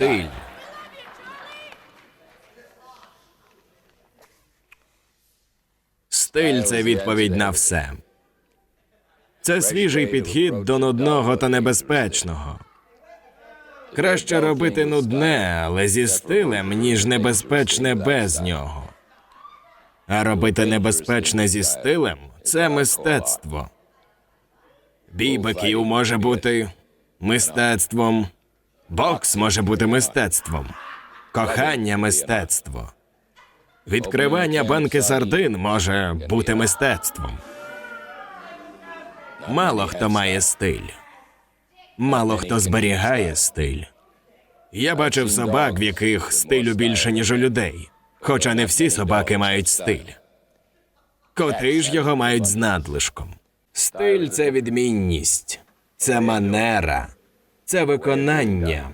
Стиль. Стиль це відповідь на все. Це свіжий підхід до нудного та небезпечного. Краще робити нудне, але зі стилем, ніж небезпечне без нього. А робити небезпечне зі стилем це мистецтво. Бій биків може бути мистецтвом, бокс може бути мистецтвом, кохання мистецтво. Відкривання банки сардин може бути мистецтвом. Мало хто має стиль. Мало хто зберігає стиль. Я бачив собак, в яких стилю більше, ніж у людей. Хоча не всі собаки мають стиль. Коти ж його мають з надлишком. Стиль це відмінність, це манера, це виконання,